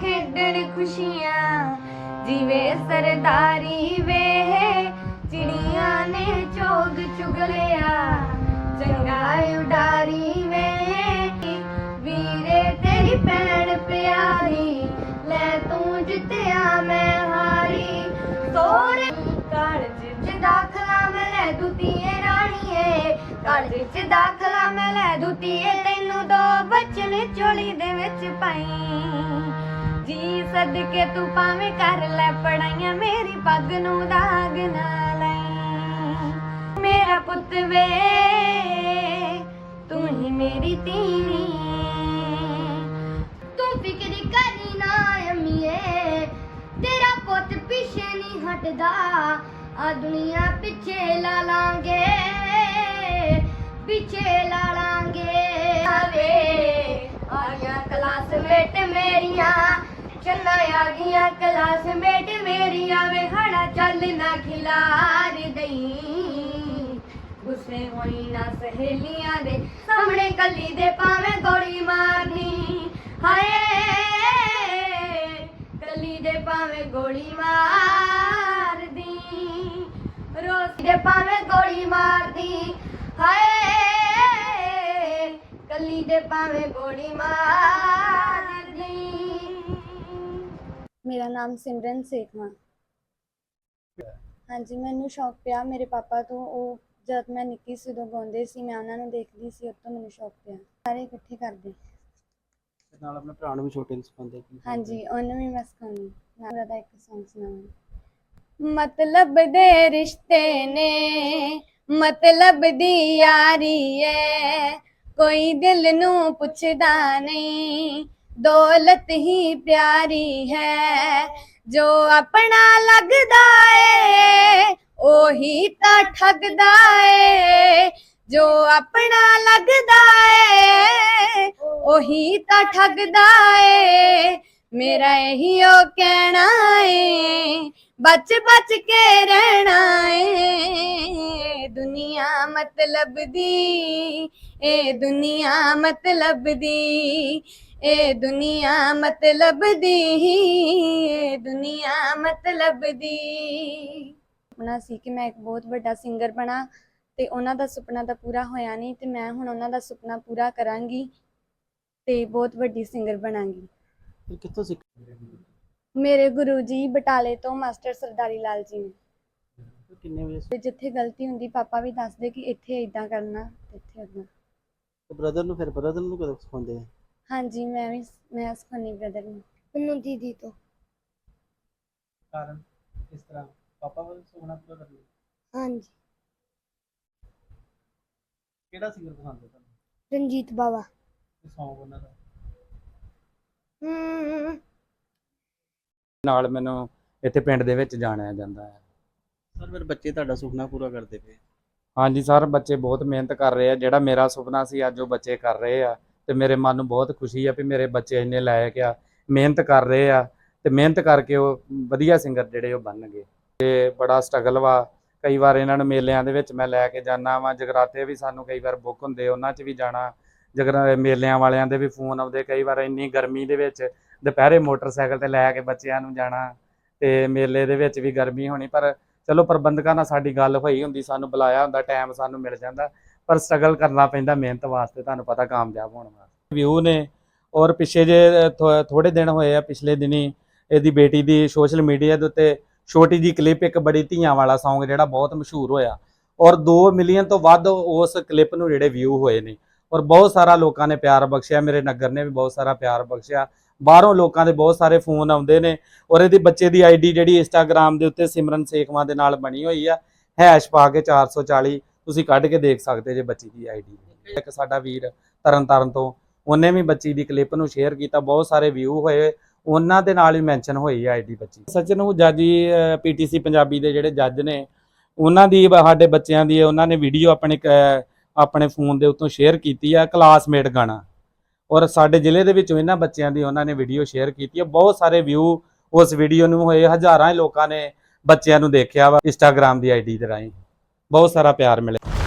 ਖੇਡਣ ਖੁਸ਼ੀਆਂ, ਜਿਵੇਂ ਸਰਦਾਰੀ ਵੇ, ਚਿੜੀਆਂ ਨੇ ਚੋਗ ਚੁਗ ਲਿਆ। ਉਡਾਰੀ ਵੇ, ਵੀਰੇ ਤੇਰੀ ਭੈਣ ਪਿਆਰੀ, ਲੈ ਤੂੰ ਜਿੱਤਿਆ ਮੈਂ ਹਾਰੀ। ਸੋਰੇ ਕਾਲਜ ਚ ਦਾਖਲਾ ਮੈਂ ਲੈ ਦੁਤੀਏ ਰਾਣੀਏ, ਕਾਲਜ ਚ ਦਾਖਲਾ ਮੈਂ ਲੈ ਦੁਤੀਏ, ਤੈਨੂੰ ਦੋ ਬਚਨ ਚੋਲੀ ਦੇ ਵਿੱਚ ਪਾਈ। ਜੀ ਸਦਕੇ ਤੂੰ ਭਾਵੇਂ ਕਰ ਲੈ ਪੜਾਈਆਂ, ਮੇਰੀ ਪੱਗ ਨੂੰ ਦਾਗ ਨਾ ਲਾਈ ਮੇਰਾ ਪੁੱਤ ਵੇ, ਤੂੰ ਹੀ ਮੇਰੀ ਤੀਵੀਂ ਤੂੰ ਫਿਕਰ ਕਰੀ ਨਾ ਅਮੀਏ, ਤੇਰਾ ਪੁੱਤ ਪਿੱਛੇ ਨਹੀਂ ਹਟਦਾ। ਆ ਦੁਨੀਆ ਪਿੱਛੇ ਲਾ ਲਾਂਗੇ, ਪਿੱਛੇ ਲਾ ਲਾਂਗੇ। ਆਵੇ ਆ ਗਿਆ ਕਲਾਸਮੇਟ ਮੇਰੀਆਂ ਚੰਨਾ ਆ ਗਈਆਂ, ਕਲਾਸਮੇਟ ਮੇਰੀਆਂ ਵੇ ਖੜਾ ਚੱਲ ਨਾ ਖਿਲਾਰ ਦਈ। ਗੁੱਸੇ ਹੋਈ ਨਾ ਸਹੇਲੀਆਂ ਦੇ, ਸਾਹਮਣੇ ਕੱਲੀ ਦੇ ਪਾਵੇਂ ਗੋਲੀ ਮਾਰਨੀ। ਹਾਏ, ਕੱਲੀ ਦੇ ਪਾਵੇਂ ਗੋਲੀ ਮਾਰਦੀ। ਰੋਜ਼ ਦੇ ਪਾਵੇਂ ਗੋਲੀ ਮਾਰਦੀ। ਹਾਏ, ਕੱਲੀ ਦੇ ਪਾਵੇਂ ਗੋਲੀ ਮਾਰਦੀ। ਮੇਰਾ ਨਾਮ ਸਿਮਰਨ ਸੇਖਵਾ। ਹਾਂਜੀ ਮੈਨੂੰ ਸ਼ੌਕ ਪਿਆ ਮੇਰੇ ਪਾਪਾ ਤੋਂ। ਉਹ ਜਦ ਮੈਂ ਨਿੱਕੀ ਸੀ ਉਦੋਂ ਗਾਉਂਦੇ ਸੀ ਮੈਂ ਉਹਨਾਂ ਨੂੰ ਦੇਖਦੀ ਸੀ ਉਦੋਂ ਮੈਨੂੰ ਸ਼ੌਕ ਪਿਆ। ਸਾਰੇ ਇਕੱਠੇ ਕਰਦੇ। ਤੇ ਨਾਲ ਆਪਣੇ ਭਰਾ ਨੂੰ ਵੀ ਛੋਟੇ ਨੂੰ ਸਿਖਾਉਂਦੇ ਕੀ ਹਾਂਜੀ ਉਹਨੂੰ ਵੀ ਮੈਂ ਸਿਖਾਉਂਦੀ। ਨਾਲ ਦਾ ਇੱਕ Song ਸੁਣਾਵਾਂ। ਮਤਲਬ ਦੇ ਰਿਸ਼ਤੇ ਨੇ ਮਤਲਬ ਦੀ ਯਾਰੀ ਏ। ਕੋਈ ਦਿਲ ਨੂੰ ਪੁੱਛਦਾ ਨਹੀਂ ਦੌਲਤ ਹੀ ਪਿਆਰੀ ਹੈ ਜੋ ਆਪਣਾ ਲੱਗਦਾ ਏ ਉਹੀ ਤਾਂ ਠੱਗਦਾ ਏ ਜੋ ਆਪਣਾ ਲੱਗਦਾ ਏ ਉਹੀ ਤਾਂ ਠੱਗਦਾ ਏ ਮੇਰਾ ਇਹੀ ਉਹ ਕਹਿਣਾ ਏ ਬਚ ਬਚ ਕੇ ਰਹਿਣਾ ਏ ਦੁਨੀਆ ਮਤਲਬ ਦੀ ਏ ਦੁਨੀਆ ਮਤਲਬ ਦੀ ਏ ਦੁਨੀਆ ਮਤਲਬ ਦੀ ਏ ਦੁਨੀਆ ਮਤਲਬ ਦੀ ਸੁਪਨਾ ਸੀ ਕਿ ਮੈਂ ਇੱਕ ਬਹੁਤ ਵੱਡਾ ਸਿੰਗਰ ਬਣਾ ਤੇ ਉਹਨਾਂ ਦਾ ਸੁਪਨਾ ਤਾਂ ਪੂਰਾ ਹੋਇਆ ਨਹੀਂ ਤੇ ਮੈਂ ਹੁਣ ਉਹਨਾਂ ਦਾ ਸੁਪਨਾ ਪੂਰਾ ਕਰਾਂਗੀ ਤੇ ਬਹੁਤ ਵੱਡੀ ਸਿੰਗਰ ਬਣਾਂਗੀ ਫਿਰ ਕਿੱਥੋਂ ਸਿੱਖ ਮੇਰੇ ਗੁਰੂ ਜੀ ਬਟਾਲੇ ਤੋਂ ਮਾਸਟਰ ਸਰਦਾਰੀ ਲਾਲ ਜੀ ਨੇ ਕਿੰਨੇ ਵਜੇ ਤੇ ਜਿੱਥੇ ਗਲਤੀ ਹੁੰਦੀ ਪਾਪਾ ਵੀ ਦੱਸਦੇ ਕਿ ਇੱਥੇ ਇਦਾਂ ਕਰਨਾ ਤੇ ਇੱਥੇ ਬ੍ਰਦਰ ਨੂੰ ਫਿਰ ਬ੍ਰਦਰ ਨੂੰ ਕਦੋਂ ਸਿਖਾਉਂਦੇ ਆ? ਹਾਂਜੀ ਮੈਂ ਵੀ ਮੈਂ ਸਿਖਾਉਂਦੀ ਬ੍ਰਦਰ ਨੂੰ। ਮੈਨੂੰ ਦੀਦੀ ਤੋਂ। ਕਾਰਨ ਇਸ ਤਰ੍ਹਾਂ? ਪਾਪਾ ਵੱਲ ਸੁਪਨਾ ਪੂਰਾ ਕਰ ਲਿਆ ਹਾਂਜੀ। ਕਿਹੜਾ ਸਿੰਗਰ ਪਸੰਦ ਹੈ ਤੁਹਾਨੂੰ? ਰਣਜੀਤ ਬਾਵਾ। ਤੇ Song ਉਹਨਾਂ ਦਾ? ਹੂੰ। ਨਾਲ ਮੈਨੂੰ ਇੱਥੇ ਪਿੰਡ ਦੇ ਵਿੱਚ ਜਾਣਿਆ ਜਾਂਦਾ ਹੈ। ਸਰ, ਫਿਰ ਬੱਚੇ ਤੁਹਾਡਾ ਸੁਪਨਾ ਪੂਰਾ ਕਰਦੇ ਪਏ ਹਾਂਜੀ ਸਰ, ਬੱਚੇ ਬਹੁਤ ਮਿਹਨਤ ਕਰ ਰਹੇ ਆ। ਜਿਹੜਾ ਮੇਰਾ ਸੁਪਨਾ ਸੀ, ਅੱਜ ਉਹ ਬੱਚੇ ਕਰ ਰਹੇ ਆ ਤੇ ਮੇਰੇ ਮਨ ਨੂੰ ਬਹੁਤ ਖੁਸ਼ੀ ਆ ਵੀ ਮੇਰੇ ਬੱਚੇ ਇੰਨੇ ਲਾਇਕ ਆ, ਮਿਹਨਤ ਕਰ ਰਹੇ ਆ ਤੇ ਮਿਹਨਤ ਕਰਕੇ ਉਹ ਵਧੀਆ ਸਿੰਗਰ ਜਿਹੜੇ ਉਹ ਬਣਨਗੇ। ਤੇ ਬੜਾ ਸਟਰਗਲ ਵਾ। ਕਈ ਵਾਰ ਇਹਨਾਂ ਨੂੰ ਮੇਲਿਆਂ ਦੇ ਵਿੱਚ ਮੈਂ ਲੈ ਕੇ ਜਾਣਾ ਵਾ। ਜਗਰਾਤੇ ਵੀ ਸਾਨੂੰ ਕਈ ਵਾਰ ਬੁੱਕ ਹੁੰਦੇ, ਉਹਨਾਂ 'ਚ ਵੀ ਜਾਣਾ। ਜਗਰਾ, ਮੇਲਿਆਂ ਵਾਲਿਆਂ ਦੇ ਵੀ ਫੋਨ ਆਉਂਦੇ ਕਈ ਵਾਰ ਇੰਨੀ ਗਰਮੀ ਦੇ ਵਿੱਚ। ਦੁਪਹਿਰੇ ਮੋਟਰਸਾਈਕਲ ਤੇ ਲੈ ਕੇ ਬੱਚਿਆਂ ਨੂੰ ਜਾਣਾ ਤੇ ਮੇਲੇ ਦੇ ਵਿੱਚ ਵੀ ਗਰਮੀ ਹੋਣੀ, ਪਰ ਚਲੋ ਪ੍ਰਬੰਧਕਾਂ ਨਾਲ ਸਾਡੀ ਗੱਲ ਹੋਈ ਹੁੰਦੀ, ਸਾਨੂੰ ਬੁਲਾਇਆ ਹੁੰਦਾ ਟਾਈਮ ਸਾਨੂੰ ਮਿਲ ਜਾਂਦਾ, ਪਰ ਸਟਰਗਲ ਕਰਨਾ ਪੈਂਦਾ ਮਿਹਨਤ ਵਾਸਤੇ, ਤੁਹਾਨੂੰ ਪਤਾ ਕਾਮਯਾਬ ਹੋਣ ਵਾਸਤੇ। ਵਿਊ ਨੇ, ਔਰ ਪਿੱਛੇ ਜੇ ਥੋੜੇ ਦਿਨ ਹੋਏ ਆ, ਪਿਛਲੇ ਦਿਨੀ ਇਹਦੀ ਬੇਟੀ ਦੀ ਸੋਸ਼ਲ ਮੀਡੀਆ ਦੇ ਉੱਤੇ ਛੋਟੀ ਜੀ ਕਲਿੱਪ ਇੱਕ ਬੜੀ ਧੀਆਂ ਵਾਲਾ Song ਜਿਹੜਾ ਬਹੁਤ ਮਸ਼ਹੂਰ ਹੋਇਆ, ਔਰ 2 ਮਿਲੀਅਨ ਤੋਂ ਵੱਧ ਉਸ ਕਲਿੱਪ ਨੂੰ ਜਿਹੜੇ ਵਿਊ ਹੋਏ ਨੇ, ਔਰ ਬਹੁਤ ਸਾਰਾ ਲੋਕਾਂ ਨੇ ਪਿਆਰ ਬਖਸ਼ਿਆ, ਮੇਰੇ ਨਗਰ ਨੇ ਵੀ ਬਹੁਤ ਸਾਰਾ ਪਿਆਰ ਬਖਸ਼ਿਆ ਬਾਹਰੋਂ ਲੋਕਾਂ ਦੇ ਬਹੁਤ ਸਾਰੇ ਫੋਨ ਆਉਂਦੇ ਨੇ ਔਰ ਇਹਦੀ ਬੱਚੇ ਦੀ ਆਈਡੀ ਜਿਹੜੀ ਇੰਸਟਾਗ੍ਰam ਦੇ ਉੱਤੇ ਸਿਮਰਨ ਸੇਖਵਾਂ ਦੇ ਨਾਲ ਬਣੀ ਹੋਈ ਆ ਹੈਸ਼ ਪਾ ਕੇ 440 ਤੁਸੀਂ ਕੱਢ ਕੇ ਦੇਖ ਸਕਦੇ ਜੇ ਬੱਚੀ ਦੀ ਆਈਡੀ। ਇੱਕ ਸਾਡਾ ਵੀਰ ਤਰਨ ਤੋਂ, ਉਹਨੇ ਵੀ ਬੱਚੀ ਦੀ ਕਲਿੱਪ ਨੂੰ ਸ਼ੇਅਰ ਕੀਤਾ, ਬਹੁਤ ਸਾਰੇ ਵਿਊ ਹੋਏ, ਉਹਨਾਂ ਦੇ ਨਾਲ ਹੀ ਮੈਂਸ਼ਨ ਹੋਈ ਆਈਡੀ ਬੱਚੀ। ਸਚਨ ਹੁਜਾ ਜੀ ਪੀਟੀਸੀ ਪੰਜਾਬੀ ਦੇ ਜਿਹੜੇ ਜੱਜ ਨੇ, ਉਹਨਾਂ ਦੀ ਸਾਡੇ ਬੱਚਿਆਂ ਦੀ, ਉਹਨਾਂ ਨੇ ਵੀਡੀਓ ਆਪਣੇ ਆਪਣੇ ਫੋਨ ਦੇ ਉੱਤੋਂ ਸ਼ੇਅਰ ਕੀਤੀ ਆ ਕਲਾਸਮੇਟ ਗਾਣਾ। ਔਰ ਸਾਡੇ ਜ਼ਿਲ੍ਹੇ ਦੇ ਵਿੱਚੋਂ ਇਹਨਾਂ ਬੱਚਿਆਂ ਦੀ ਉਹਨਾਂ ਨੇ ਵੀਡੀਓ ਸ਼ੇਅਰ ਕੀਤੀ ਹੈ। ਬਹੁਤ ਸਾਰੇ ਵਿਊ ਉਸ ਵੀਡੀਓ ਨੂੰ ਹੋਏ ਹਜ਼ਾਰਾਂ ਲੋਕਾਂ ਨੇ ਬੱਚਿਆਂ ਨੂੰ ਦੇਖਿਆ ਵਾ ਇੰਸਟਾਗ੍ਰam ਦੀ ਆਈਡੀ ਦੇ ਰਾਹੀਂ। ਬਹੁਤ ਸਾਰਾ ਪਿਆਰ ਮਿਲਿਆ।